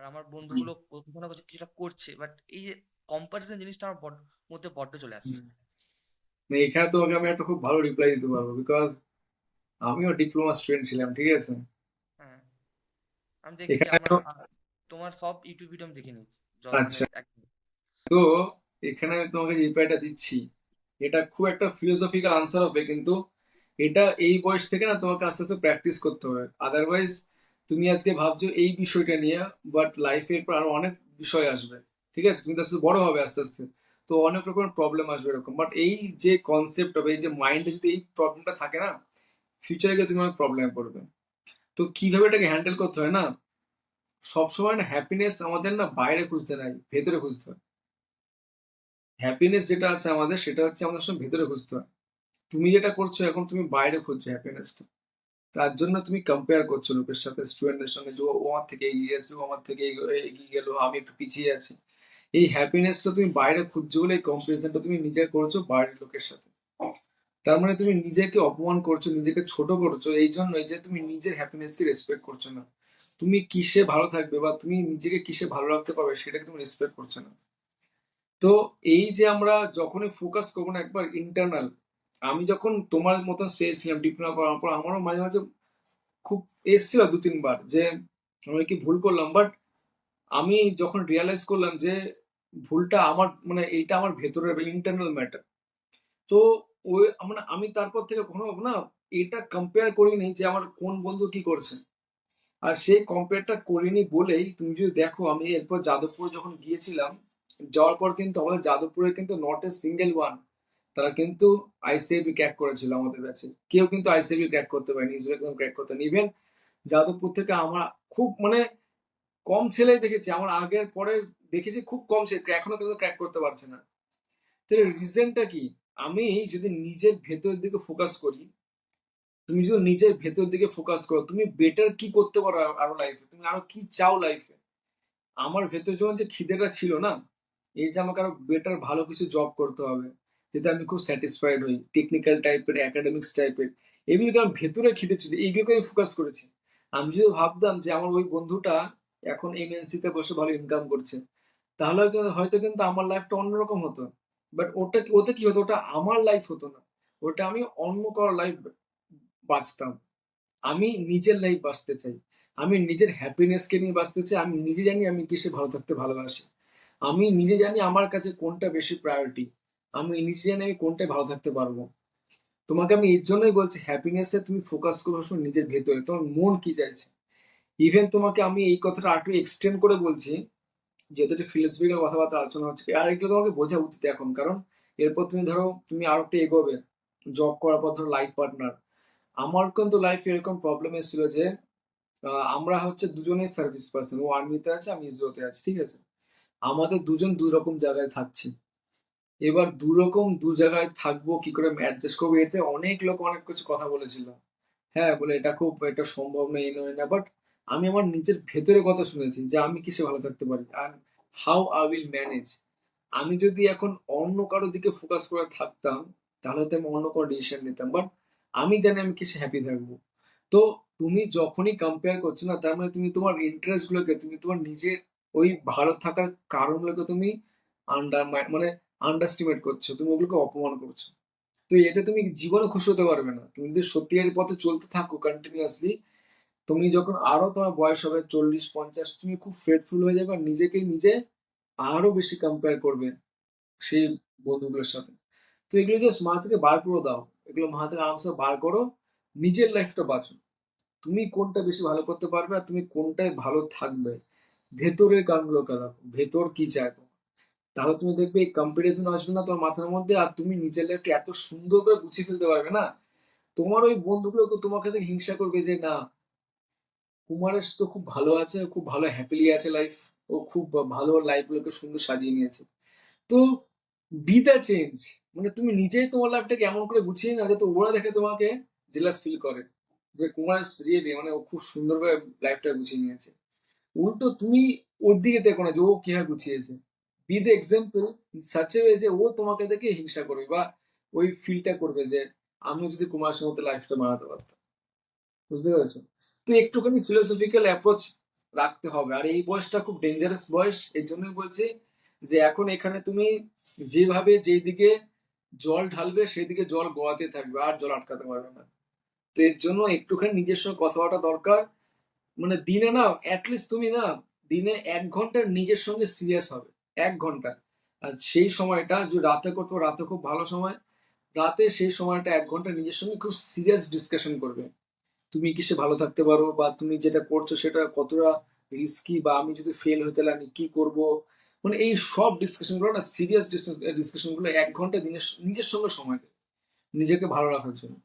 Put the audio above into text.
আর আমার বন্ধুগুলো কোথাও না কোথাও কিছুটা করছে বাট এই যে কম্পারিজন জিনিসটা আমার মধ্যে বড্ড চলে আসছে। না, এখানে তোমাকে আমি একটা খুব ভালো রিপ্লাই দিতে পারব বিকজ আমিও ডিপ্লোমা স্টুডেন্ট ছিলাম ঠিক আছে? হ্যাঁ। আমি আমার তোমার সব ইউটিউব ভিডিও আমি দেখে নিয়েছি মানে আচ্ছা। তো এখানে আমি তোমাকে যে রিপ্লাইটা দিচ্ছি এটা খুব একটা ফিলোসফিক্যাল আনসার হবে কিন্তু এটা এই বয়স থেকে না তোমাকে আস্তে আস্তে প্র্যাকটিস করতে হবে। আদারওয়াইজ তুমি আজকে ভাবছ এই বিষয়টা নিয়ে বাট লাইফের পর আরও অনেক বিষয় আসবে, ঠিক আছে? তুমি তো আস্তে আস্তে বড় হবে আস্তে আস্তে। তো অনেক রকমের প্রবলেম আসবে এরকম। বাট এই যে কনসেপ্ট হবে এই যে মাইন্ডে যদি এই প্রবলেমটা থাকে না ফিউচারে গিয়ে তুমি অনেক প্রবলেমে পড়বে তো কীভাবে এটাকে হ্যান্ডেল করতে হয় না? সবসময় না হ্যাপিনেস আমাদের না বাইরে খুঁজতে নাই, ভেতরে খুঁজতে হয়। হ্যাপিনেস যেটা আছে আমাদের, সেটা হচ্ছে আমাদের সব ভেতরে খুঁজতে হয়। তুমি যেটা করছ এখন তুমি বাইরে খুঁজছো হ্যাপিনেসটা তার জন্য তুমি কম্পেয়ার করছ লোকের সাথে স্টুডেন্টের সঙ্গে যে ও আমার থেকে এগিয়ে গেছে, ও আমার থেকে এগিয়ে গেল, আমি একটু পিছিয়ে আছি। এই হ্যাপিনেসটা তুমি বাইরে খুঁজছো বলে এই কম্পারিজনটা তুমি নিজে করছ বাইরের লোকের সাথে। তার মানে তুমি নিজেকে অপমান করছ, নিজেকে ছোট করছ এই জন্যই যে তুমি নিজের হ্যাপিনেসকে রেসপেক্ট করছ না। তুমি কিসে ভালো থাকবে বা তুমি নিজেকে কিসে ভালো রাখতে পারবে সেটাকে তুমি রেসপেক্ট করছ না। তো এই যে আমরা যখনই ফোকাস করব না, একবার ইন্টারনাল আমি যখন তোমার মতন স্টেজ ছিলাম ডিপ্লোমা করার পর আমারও মাঝে মাঝে খুব এসেছিল দু, তিনবার যে আমি কি ভুল করলাম। বাট আমি যখন রিয়ালাইজ করলাম যে ভুলটা আমার মানে এইটা আমার ভেতরের ইন্টারনাল ম্যাটার তো ওই মানে আমি তারপর থেকে কখনো না, এটা কম্পেয়ার করিনি যে আমার কোন বন্ধু কি করছে। আর সেই কম্পেয়ারটা করিনি বলেই তুমি যদি দেখো, আমি এরপর যাদবপুর যখন গিয়েছিলাম, যাওয়ার পর কিন্তু আমাদের যাদবপুরে কিন্তু নট এ সিঙ্গেল ওয়ান তারা কিন্তু আইসিআইবি ক্র্যাক করেছিল আমাদের ব্যাচে কেউ কিন্তু আইসিআইবি ক্র্যাক করতে পারেনি ইসরো একদম ক্র্যাক করতে ইভেন যাদবপুর থেকে আমার খুব মানে কম ছেলেই দেখেছি, আমার আগের পরে দেখেছি খুব কম ছেলে এখনও কিন্তু ক্র্যাক করতে পারছে না। তাহলে রিজনটা কি? আমি যদি নিজের ভেতরের দিকে ফোকাস করি, তুমি যদি নিজের ভেতর দিকে ফোকাস করো, তুমি বেটার কি করতে পারো আরও লাইফে তুমি আরও কি চাও লাইফে আমার ভেতর যখন যে খিদেটা ছিল না, এই যে আমাকে আরও বেটার ভালো কিছু জব করতে হবে যেটা আমি খুব স্যাটিসফাইড হই। টেকনিক্যাল টাইপের একাডেমিক্স টাইপের এগুলোকে আমার ভেতরে খিদে ছিল এইগুলোকে আমি ফোকাস করেছি। আমি যদি ভাবতাম যে আমার ওই বন্ধুটা এখন এমএনসি তে বসে ভালো ইনকাম করছে, তাহলে হয়তো কিন্তু আমার লাইফটা অন্যরকম হতো। বাট ওটা ওতে কি হতো? ওটা আমার লাইফ হতো না। ওটা আমি অন্য কারও লাইফ বাঁচতাম। আমি নিজের লাইফ বাঁচতে চাই। আমি নিজের হ্যাপিনেসকে নিয়ে বাঁচতে চাই। আমি নিজে জানি আমি কিসে ভালো থাকতে ভালোবাসি। আমি নিজে জানি আমার কাছে কোনটা বেশি প্রায়োরিটি আমি জানি আমি কোনটায় ভালো থাকতে পারব? তোমাকে আমি এর জন্যই বলছি হ্যাপিনেসে তুমি ফোকাস করো সবসময় নিজের ভেতরে। তোমার মন কি চাইছে? ইভেন তোমাকে আমি এই কথাটা আরেকটু এক্সটেন্ড করে বলছি, যেহেতু একটা ফিলোসফিক্যাল কথাবার্তা আলোচনা হচ্ছে, আর এগুলো তোমাকে বোঝা উচিত এখন। কারণ এরপর তুমি ধরো, তুমি আরও একটু এগোবে জব করার পর ধরো লাইফ পার্টনার আমার কিন্তু লাইফে এরকম প্রবলেম এসেছিল যে আমরা হচ্ছে দুজনেই সার্ভিস পার্সন ও আর্মিতে আছে, আমি ইসরোতে আছি, ঠিক আছে? আমাদের দুজন দুই রকম জায়গায় থাকছি। এবার দু রকম দু জায়গায় থাকব, কি করে অ্যাডজাস্ট করব? এতে অনেক লোক অনেক কিছু কথা বলেছিল। হ্যাঁ বলে এটা খুব এটা সম্ভব না এই নয় না বাট আমি আমার নিজের ভেতরে কথা শুনেছি যে আমি কিসে ভালো থাকতে পারি। আর হাউ আই উইল ম্যানেজ আমি যদি এখন অন্য কারও দিকে ফোকাস করে থাকতাম, তাহলে তো আমি অন্য কোনো ডিসিশন নিতাম বাট আমি জানি আমি কিসে হ্যাপি থাকব। তো তুমি যখনই কম্পেয়ার করছ না, তার মানে তুমি তোমার ইন্টারেস্ট গুলোকে, তুমি তোমার নিজের ওই ভালো থাকার কারণগুলোকে তুমি আন্ডার মানে আন্ডারস্টিমেট করছ, তুমি ওগুলোকে অপমান করছ। তো এতে তুমি জীবনে খুশি হতে পারবে না। তুমি যদি সত্যিকারের পথে চলতে থাকো কন্টিনিউয়াসলি তুমি যখন আরও তোমার বয়স হবে, চল্লিশ, পঞ্চাশ, তুমি খুব ফেটফুল হয়ে যাবে আর নিজেকে নিজে আরও বেশি কম্পেয়ার করবে সেই বন্ধুগুলোর সাথে। তো এগুলো জাস্ট মা থেকে বার করে দাও। এগুলো মা থেকে আরামসে বার করো। নিজের লাইফটা বাঁচো তুমি কোনটা বেশি ভালো করতে পারবে আর তুমি কোনটায় ভালো থাকবে? ভেতরের কারণগুলোকে দেখো। ভেতর কি তোমার। তাহলে তুমি দেখবে এই কম্পিটিশন আসবে না তোমার মাথার মধ্যে, আর তুমি নিজের লাইফটা এত সুন্দর করে গুছিয়ে ফেলতে পারবে না? তোমার ওই বন্ধুগুলো তোমাকে দেখে হিংসা করবে যে, না, কুমারের তো খুব ভালো আছে খুব ভালো হ্যাপিলি আছে লাইফ ও খুব ভালো লাইফ গুলোকে সুন্দর সাজিয়ে নিয়েছে। তো বি দ্য চেঞ্জ মানে তুমি নিজেই তোমার লাইফটাকে এমন করে গুছিয়ে না যাতে ওরা দেখে তোমাকে জেলাস ফিল করে যে, কুমার রিয়েলি মানে ও খুব সুন্দর করে লাইফটা গুছিয়ে নিয়েছে। উল্টো তুমি ওর দিকে দেখো না যে, ও কীভাবে গুছিয়েছে? Be the example such a যে ও তোমাকে দেখে হিংসা করবে বা ওই ফিলটা করবে যে আমিও যদি কুমার মতো লাইফটা বানাতে পারতাম। বুঝতে পেরেছ? তো একটুখানি ফিলোসফিক্যাল অ্যাপ্রোচ রাখতে হবে। আর এই বয়সটা খুব ডেঞ্জারাস বয়স, এর জন্যই বলছি যে এখন এখানে তুমি যেভাবে যেদিকে জল ঢালবে, সেদিকে জল গোয়াতে থাকবে, আর জল আটকাতে পারবে না। তো এর জন্য একটুখানি নিজের সঙ্গে কথা বলাটা দরকার। মানে দিনে না অ্যাটলিস্ট তুমি না, দিনে এক ঘণ্টা নিজের সঙ্গে সিরিয়াস হবে। এক ঘণ্টা। আর সেই সময়টা যদি রাতে করতে, রাতে খুব ভালো সময়। রাতে সেই সময়টা এক ঘণ্টা নিজের সঙ্গে খুব সিরিয়াস ডিসকাশন করবে। তুমি কিসে ভালো থাকতে পারো? বা তুমি যেটা করছ সেটা কতটা রিস্কি বা আমি যদি ফেল হতে আমি কি করব? মানে এই সব ডিসকাশনগুলো না সিরিয়াস ডিসকাশনগুলো এক ঘণ্টা দিনের, নিজের সঙ্গে সময় দেবে নিজেকে ভালো রাখার জন্য।